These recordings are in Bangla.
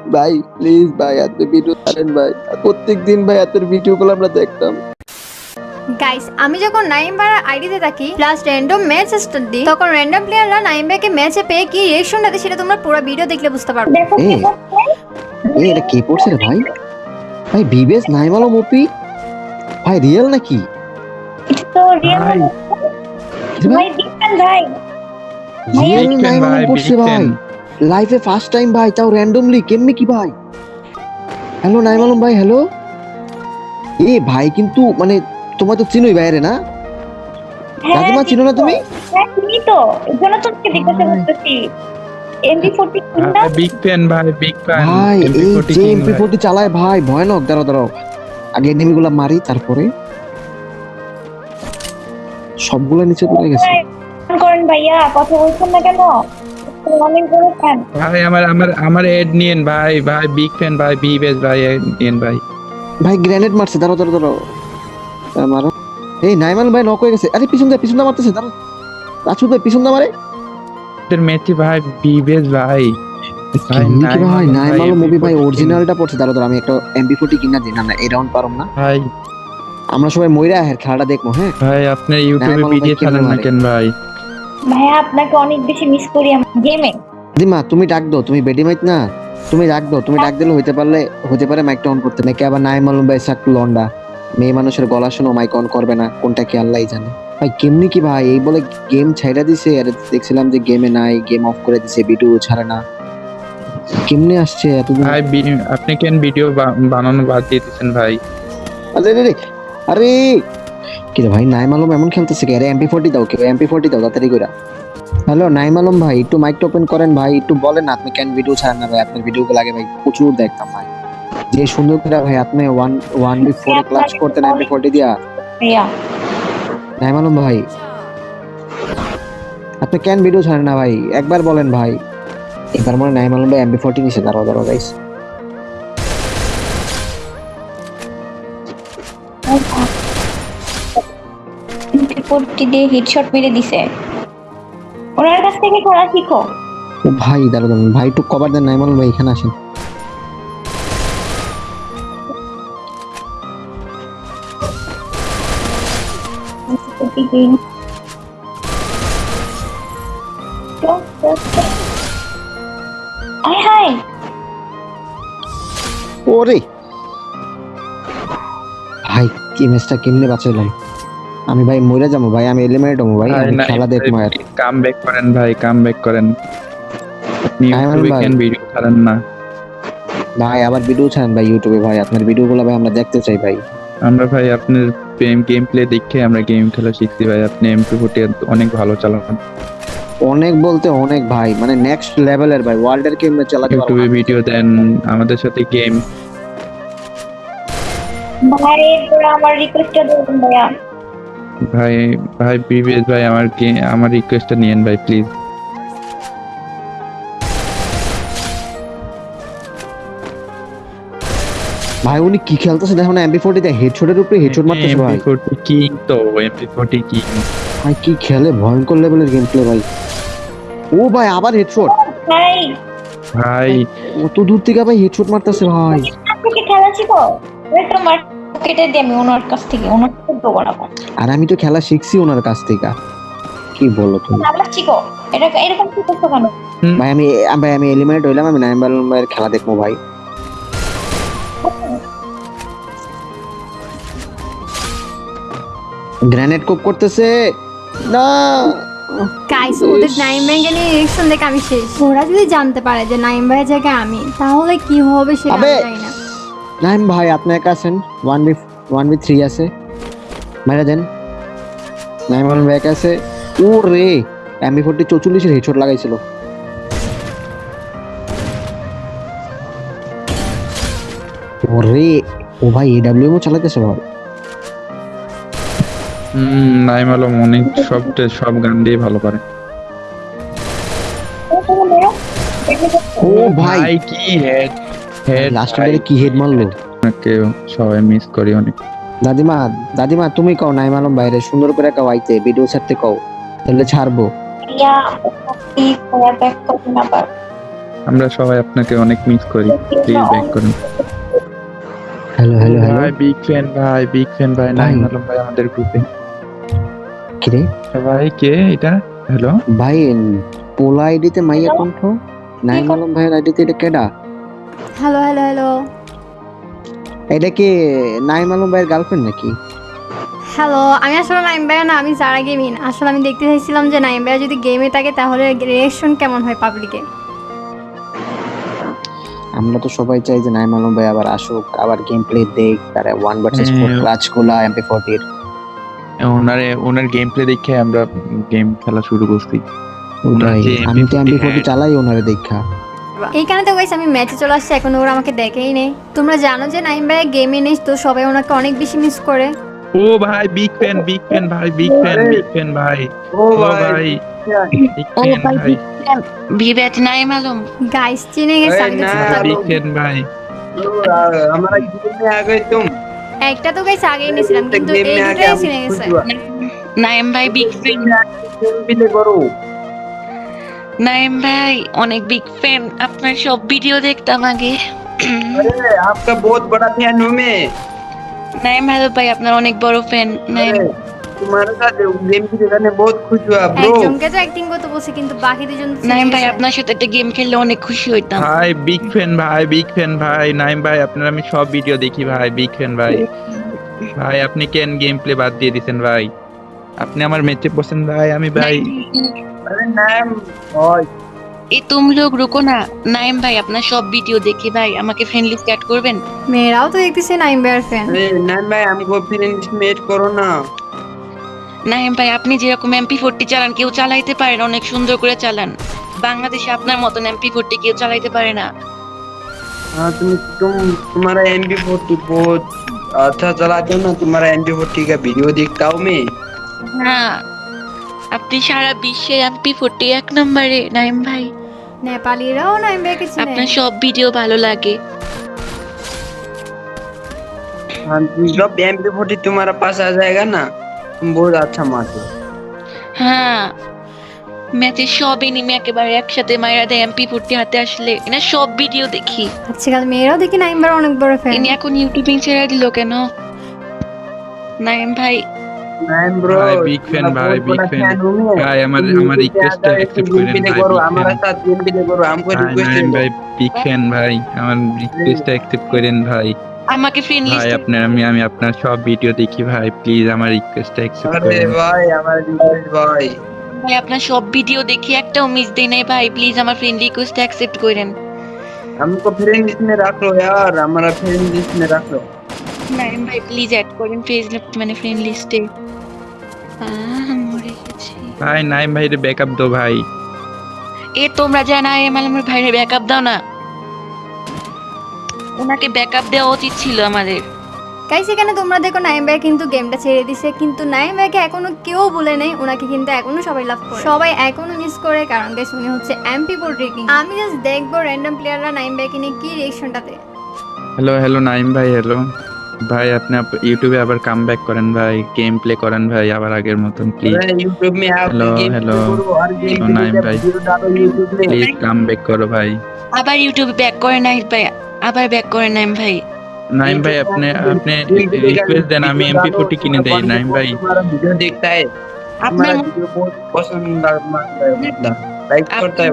ভাই প্লিজ ভাই আপনি ভিডিও ছাড়েন ভাই। প্রত্যেক দিন ভাই আপনার ভিডিও গুলো আমরা দেখতাম। গাইস আমি যখন নাইম ভাইয়ের আইডিতে থাকি প্লাস র্যান্ডম ম্যাচ স্টার্ট দিই তখন র্যান্ডম প্লেয়াররা নাইম ভাইকে ম্যাচে পেয়ে কি রিয়েকশনটা দেয় সেটা তোমরা পুরো ভিডিও দেখলে বুঝতে পারবে। দেখো এ। কি এটা কে পড়ছে রে ভাই? ভাই বিবেস নাইম আলম ওপি ভাই রিয়েল নাকি? তো রিয়েল ভাই। ভাই real Big fan Naim Alam ভাই, পড়ছে ভাই। লাইফে ফার্স্ট টাইম ভাই তাও র্যান্ডমলি কেমনে কি ভাই? হ্যালো নাইম আলম ভাই হ্যালো এ ভাই কিন্তু মানে তোমার তো চিনোই বাইরে না? হ্যাঁ দাদিমা চিনো না তুমি? হ্যাঁ চিনি তো। দেখতে ভাই। বলতেছি এমপি ফোর্টি না বিগ ফ্যান ভাই বিগ ফ্যান ভাই এই এমপি ফোর্টি চালায় ভাই ভয়ানক দাঁড়াও দাঁড়াও। আগে এনিমিগুলো মারি তারপরে সবগুলা নিচে পড়ে গেছে। করেন ভাইয়া কথা বলছেন না কেন? ভাই আমার আমার আমার এড নিয়েন ভাই ভাই বিগ ফ্যান ভাই বি বেস ভাই নিয়েন ভাই। ভাই গ্রেনেড মারছে দাঁড়াও দাঁড়াও দাঁড়াও। মারো। এই নাইমান ভাই নক হয়ে গেছে। আরে পিছন দা পিছন দা মারতেছে দাঁড়াও। ভাই পিছন দা মারে। এর মেথি ভাই বি বেস ভাই। ভাই কেমনি ভাই নাইমাল মুভি ভাই অরিজিনালটা পড়ছে। দাঁড়াও দাঁড়াও আমি একটা এমপি ফোর্টি কিনা দিই। না না এই রাউন্ড পারম না। ভাই। আমরা সবাই মইরা হ্যাঁ খেলাটা দেখব হ্যাঁ? ভাই আপনার ইউটিউবে ভিডিও কেমনে না কেন ভাই? ভাইয়া আপনাকে অনেক বেশি মিস করি গেমে দিমা তুমি ডাক দাও তুমি বেডি মাইত না? তুমি ডাক দাও তুমি ডাক দিলে হইতে পারলে হতে পারে মাইকটা অন করতে। নাকি আবার নাই মালুম ভাই সাক লন্ডা? মেয়ে মানুষের গলা শুনো মাইক অন করবে না কোনটা কি আল্লাহই জানে। ভাই কেমনি কি ভাই এই বলে গেম ছাইড়া দিছে আর দেখছিলাম যে গেমে নাই গেম অফ করে দিছে ভিডিও ছাড়ে না। কেমনে আসছে এতদিন? ভাই আপনি কেন ভিডিও বানানো বাদ দিয়ে দিচ্ছেন ভাই? আরে আরে, আরে আরে কি রে ভাই নাইম আলম এমন খেলতেছে কি? আরে এমপি ফোর্টি দাও কেউ এমপি ফোর্টি দাও তাড়াতাড়ি করে হ্যালো নাইম আলম ভাই একটু মাইকটা ওপেন করেন ভাই একটু বলেন আপনি কেন ভিডিও ছাড়েন না ভাই? আপনার ভিডিও লাগে ভাই প্রচুর দেখতাম ভাই। যে সুন্দর করে ভাই আপনি one one B four class করতেন এমপি ফোর্টি দিয়া। নাইম আলম ভাই আপনি কেন ভিডিও ছাড়েন না ভাই? একবার বলেন ভাই। এবার মনে নাইম আলম ভাই এমপি ফোর্টি নিছে দাঁড়াও দাঁড়াও গাইস দিয়ে হেডশট মেরে দিছে। ওনার কাছ থেকে খেলা শিখো। ভাই দাঁড়াও ভাই একটু কভার দেন ভাই এখানে আসেন। আয় হায়। ওরে। ভাই কি ম্যাচটা কেমনে বাঁচাইলাম আমি ভাই মরে যাব ভাই আমি এলিমিনেট হব ভাই আমি খেলা দেখব আর। কাম ব্যাক করেন। ভাই কাম ব্যাক করেন। ভিডিও ছাড়েন না। ভাই আবার ভিডিও ছাড়েন ভাই ইউটিউবে ভাই আপনার ভিডিও গুলো ভাই আমরা দেখতে চাই ভাই। আমরা ভাই আপনার গেম প্লে দেখে আমরা গেম খেলা শিখছি ভাই আপনি এমপি ফোর্টি অনেক ভালো চালান। অনেক বলতে অনেক ভাই মানে নেক্সট লেভেলের ভাই ওয়ার্ল্ড এর গেম চালাতে পারব। ইউটিউবে ভিডিও দেন আমাদের সাথে গেম ভাই এরপরে আমার রিকোয়েস্টটা দেবেন ভাইয়া। ভাই ভাই বিবেশ ভাই আমার কি আমার রিকোয়েস্টটা নিয়েন ভাই প্লিজ ভাই উনি কি খেলতেছে দেখো না এমপি ফোর্টি দেয় হেডশটের উপরে হেডশট মারতেছে ভাই। এমপি ফোর্টি কিং তো এমপি ফোর্টি কিং ভাই কি খেলে? ভয়ঙ্কর লেভেলের গেম প্লে ভাই। ও ভাই আবার হেডশট ভাই। ভাই। কত দূর থেকে ভাই হেডশট মারতেছে ভাই। খেলা শিখো একটা মার্কেটে দিয়ে আমি ওনার কাছ থেকে ওনার দেবো না আর আমি তো খেলা শিখছি ওনার কাছ থেকে। কি বলো তুমি? খেলা শিখো। এটা এরকম কি করছ কেন? ভাই আমি ভাই আমি এলিমিনেট হইলাম আমি নাইম বালুন ভাইয়ের খেলা দেখব ভাই। গ্রেনেড কোপ করতেছে। না। গাইস ওদের নাইম ভাইকে নিয়ে রিয়েকশন দেখে আমি শেষ। ওরা যদি জানতে পারে যে নাইম ভাইয়ের জায়গায় আমি তাহলে কি হবে সেটা আমি! জানি না। নাইম ভাই আপনি একা আছেন? One B one B three আছে। মেরে দেন। নাইম ভাই একা আছে। ও রে এমবি ফোরটি চৌচল্লিশের হেডশট লাগাইছিল। ও রে ও ভাই এডাব্লিউএমও চালাইতেছে ভাই। হম নাইম আলম অনেক সব সব গান দিয়ে ভালো পারে। ও ভাই। কি হেড লাস্ট মিনিটে কি হেড মারলো? সবাই মিস করি অনেক। দাদিমা দাদিমা তুমি কও নাইম আলম বাইরে সুন্দর করে কাও আইতে ভিডিও ছাড়তে কও তাহলে ছাড়বো। ইয়া কি আমরা সবাই আপনাকে অনেক মিস করি প্লিজ ব্যাক করুন। হ্যালো হ্যালো হ্যালো ভাই বিগ ফ্যান ভাই বিগ ফ্যান ভাই। নাইম আলম ভাই আমাদের গ্রুপে কিরে ভাই কে এটা? হ্যালো ভাই পোলা আইডিতে মাইয়া কণ্ঠ? নাইম আলম ভাইয়ের আইডিতে এটা কেডা? হ্যালো হ্যালো হ্যালো এটা কি নাইম আলম ভাইয়ের গার্লফ্রেন্ড নাকি? হ্যালো আমি আসলে নাইম ভাইয়া না আমি যারা গেমিন আসলে আমি দেখতে চাইছিলাম যে নাইম ভাইয়া যদি গেমে থাকে তাহলে রিয়েকশন কেমন হয় পাবলিকে আমরা তো সবাই চাই যে নাইম আলম ভাই আবার আসুক আবার গেম প্লে দেখ তারা ওয়ান ভার্সেস ফোর হ্যাঁ। ক্লাচগুলা এমপি ফোরটির ওনারে ওনার গেম প্লে দেখে আমরা গেম খেলা শুরু করছি। আমি তো এমপি ফোরটি MP40 চালাই ওনারে দেখা। এই তো গাইস আমি ম্যাচে চলে আসছি এখন ওরা আমাকে দেখেই নেই। তোমরা জানো যে নাইম ভাই গেমে নেই তো সবাই ওনাকে অনেক বেশি মিস করে। ও ভাই বিগ ফ্যান বিগ ফ্যান ভাই বিগ ফ্যান বিগ ফ্যান ভাই। ও ভাই ও ভাই বিগ ফ্যান গাইস চিনে গেছে একটা তো গাইস আগেই নিছিলাম কিন্তু চিনে গেছে। নাইম ভাই বিগ নাইম ভাই অনেক বিগ ফ্যান আপনার সব ভিডিও দেখতাম আগে अरे आपका बहुत बड़ा फैन हूँ मैं নাইম হ্যালো ভাই আপনার অনেক বড় ফ্যান নাইম अरे, तुम्हारे साथ गेम भी दिखाने बहुत खुश हुआ ब्रो একজনকে তো অ্যাক্টিং করতে বলছে কিন্তু বাকি দুজন তো চিনে নাইম ভাই গেছে। আপনার সাথে একটা গেম খেললে অনেক খুশি হইতাম ভাই বিগ ফ্যান ভাই বিগ ফ্যান ভাই নাইম ভাই আপনার আমি সব ভিডিও দেখি ভাই বিগ ফ্যান ভাই ভাই আপনি কেন গেম প্লে বাদ দিয়ে দিছেন ভাই আপনি আমার মেচে পছন্দ ভাই আমি ভাই अरे नाम और এই তুম লোক রুকো না নাইম ভাই আপনার সব ভিডিও দেখি ভাই আমাকে ফ্রেন্ড লিস্ট অ্যাড করবেন মেয়েরাও তো দেখতেছে নাইম ভাইয়ার ফ্যান अरे नाम भाई हमको फ्रेंड मेट करो ना নাইম ভাই আপনি যেরকম এমপি ফোরটি চালান কেউ চালাইতে পারে না অনেক সুন্দর করে চালান বাংলাদেশে আপনার মতন এমপি ফোরটি কেউ চালাইতে পারে না हाँ तुम तुम तुम्हारा एम बी फोर्टी बहुत अच्छा चलाते हो ना तुम्हारा एम बी फोर्टी का वीडियो देखता हूँ मैं হ্যাঁ আপনি সারা বিশ্বে এমপি ফোরটি এক নম্বরে নাইম ভাই নেপালিরাও নাইম ভাইয়াকে চিনে আপনার সব ভিডিও ভালো লাগে हाँ जब एम बी फोर्टी तुम्हारा पास आ जाएगा ना तुम बहुत अच्छा मारते हो হ্যাঁ ম্যাচের সব এনিমি একেবারে একসাথে মায়েরা দেয় এমপি ফুটতে হাতে আসলে এনা সব ভিডিও দেখি আজকাল মেয়েরাও দেখি নাইম ভাইয়ার অনেক বড় ফ্যান ইনি এখন ইউটিউবিং ছেড়ে দিল কেন নাইম ভাই नाइम ब्रो भाई, big fan, भाई, big fan। ভাই আমার আমার রিকোয়েস্টটা অ্যাকসেপ্ট করেন ভাই big fan। हमारा साथ गेम भी ले करो हमको ভাই रिक्वेस्ट নাইম ভাই বিগ ফ্যান ভাই আমার রিকোয়েস্টটা অ্যাকসেপ্ট করেন ভাই আমাকে ফ্রেন্ড ভাই লিস্ট আপনার আমি আমি আপনার সব ভিডিও দেখি ভাই প্লিজ আমার রিকোয়েস্টটা অ্যাকসেপ্ট अरे করেন भाई हमारा रिक्वेस्ट भाई ভাই আপনার সব ভিডিও দেখি একটাও মিস দেই নাই ভাই প্লিজ আমার ফ্রেন্ড রিকোয়েস্ট অ্যাকসেপ্ট করেন हमको फ्रेंड लिस्ट में रख लो यार हमारा फ्रेंड लिस्ट में रख लो নাইম ভাই প্লিজ অ্যাড করেন ফেস মানে ফ্রেন্ড লিস্টে মরে গেছি ভাই নাইম ভাইরে ব্যাকআপ দাও ভাই। এ তোমরা জানা এমাল আমার ভাইয়ের ব্যাকআপ দাও না। ওনাকে ব্যাকআপ দেওয়া উচিত ছিল আমাদের। গাইস এখানে তোমরা দেখো নাইম ভাই কিন্তু গেমটা ছেড়ে দিছে কিন্তু নাইম ভাইকে এখনও কেউ বলে নেই ওনাকে কিন্তু এখনও সবাই লাভ করে। সবাই এখনও মিস করে কারণ গাইস উনি হচ্ছে এমপি বোর্ড রেকিং আমি জাস্ট দেখব র্যান্ডম প্লেয়াররা নাইম ভাইকে নিয়ে কি রিয়েকশনটাতে হ্যালো হ্যালো নাইম ভাই হ্যালো ভাই আপনি ইউটিউবে আবার কাম ব্যাক করেন ভাই গেম প্লে করেন ভাই আবার আগের মতন প্লিজ ইউটিউব মে আপ হ্যালো হ্যালো নাইম ভাই. প্লিজ কাম ব্যাক করো ভাই। আবার ইউটিউব ব্যাক করে নাই ভাই আবার ব্যাক করে নাইম ভাই। নাইম ভাই আপনি আপনি রিকোয়েস্ট দেন আমি এমপি ফোর্টি কিনে দেই নাইম ভাই। ভিডিও দেখতা है আপনার পছন্দ লাইক করতে হয়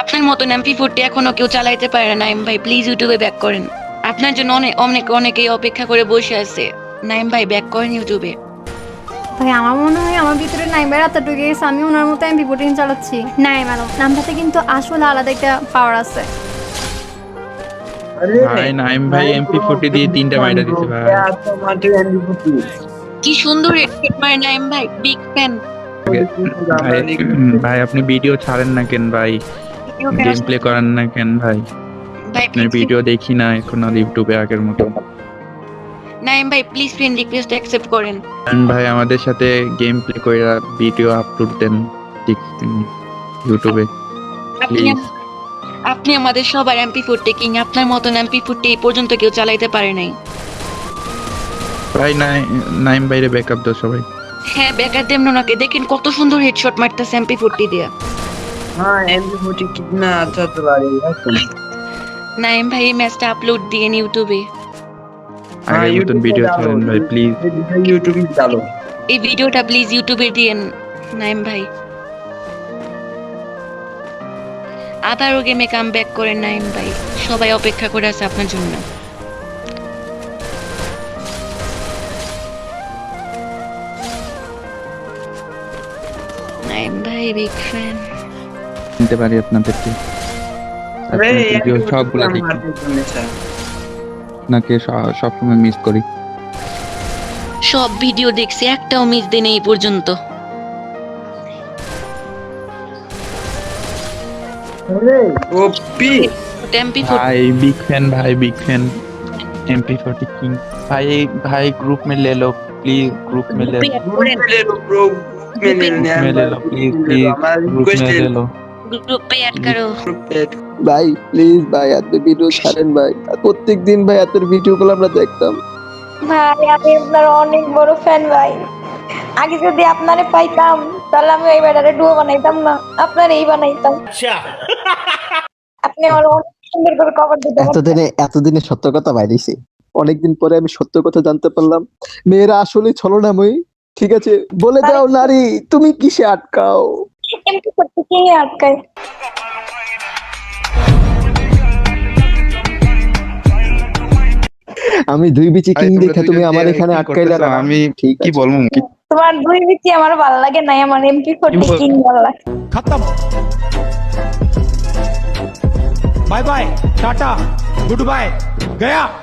আপনার মতন এমপি ফোর্টি এখনও কেউ চালাইতে পারে না ভাই প্লিজ ইউটিউবে ব্যাক করেন। আপনার জন্য অনেক অনেক অনেকেই অপেক্ষা করে বসে আছে। নাইম ভাই ব্যাক করেন ইউটিউবে। ভাই আমার মনে হয় আমার ভিতরে নাইমের আত্মা ঢুকে গেছে আমি ওনার মতো আমি প্রোটিন চালাচ্ছি। নাই ম্যাডাম নামটাতে কিন্তু আসলে আলাদা একটা পাওয়ার আছে। ভাই নাইম ভাই এমপি ফোর্টি দিয়ে তিনটা মাইটা দিতে ভাই। কি সুন্দর এক্সপেক্ট মাই নাইম ভাই বিগ ফ্যান ভাই আপনি ভিডিও ছাড়েন না কেন ভাই? গেম প্লে করেন না কেন ভাই? ভাই ভিডিও দেখি না এখন আর ইউটিউবে আগের মতো। নাইম ভাই প্লিজ ফ্রেন্ড রিকোয়েস্ট অ্যাকসেপ্ট করেন। ভাই আমাদের সাথে গেম প্লে করে ভিডিও আপলোড দেন ঠিক ইউটিউবে আপনি আমাদের সবার এমপি ফোর টেকিং আপনার মতন এমপি ফোর এই পর্যন্ত কেউ চালাইতে পারে নাই। ভাই নাই নাইম বাইরে ব্যাকআপ দাও সবাই। হ্যাঁ ব্যাকআপ দেন ওনাকে। দেখেন কত সুন্দর হেডশট মারতেছে এমপি ফোর টি দিয়ে। হ্যাঁ এমপি ফোর টি কিনা আচ্ছা, আচ্ছা তো নাইম ভাই ম্যাচটা আপলোড দিয়েন ইউটিউবে। আগের ইউটিউব ভিডিও চ্যানেল ভাই প্লিজ ইউটিউবে চালো। এই ভিডিওটা প্লিজ ইউটিউবে দিয়েন নাইম ভাই। আবারও গেমে কাম ব্যাক করেন নাইম ভাই। সবাই অপেক্ষা করে আছে আপনার জন্য। নাইম ভাই বিগ ফ্যান চিনতে পারি আপনাদেরকে। ভিডিও 40 সবগুলা क्या দেখি मारते हो तुम ऐसा? আপনাকে স- সবসময় মিস করি সব ভিডিও দেখছি একটাও মিস দেন এই পর্যন্ত अरे ओपी টেম্পি भाई बिग फैन भाई big fan MP forty king भाई भाई ग्रुप में ले लो प्लीज ग्रुप में ले लो ग्रुप में ले लो ब्रो ग्रुप में ले लो ग्रुप में ले लो प्लीज प्लीज हमारा ग्रुप रिक्वेस्ट में ले ले लो लो গ্রুপে অ্যাড করো। ভাই প্লিজ ভাই এত ভিডিও ছাড়েন ভাই। প্রত্যেক দিন ভাই এত ভিডিও গুলো আমরা দেখতাম। ভাই আমি আপনার অনেক বড় ফ্যান ভাই। আগে যদি আপনারে পাইতাম তাহলে আমি এই ডুয়ো বানাইতাম না। আপনার এই বানাইতাম। আচ্ছা। আপনি আমার অনেক সুন্দর করে কভার দিতে এতদিনে এতদিনে সত্য কথা বাইরেছি অনেকদিন পরে আমি সত্য কথা জানতে পারলাম। মেয়েরা আসলে ছলনাময়ী। ঠিক আছে বলে দাও নারী তুমি কিসে আটকাও? এমনি করতে কে আটকায় আমি দুই বিচি কিং তোমরা দেখে তুমি দুইজন আমার কে এখানে কি আটকাইলে করতেছো? না আমি ঠিক কি আছে বলবো কি তোমার দুই বিচি আমার ভালো লাগে নাই আমার এমপি ফোর্টি বল- কিং ভালো লাগে खत्म bye bye tata good bye गया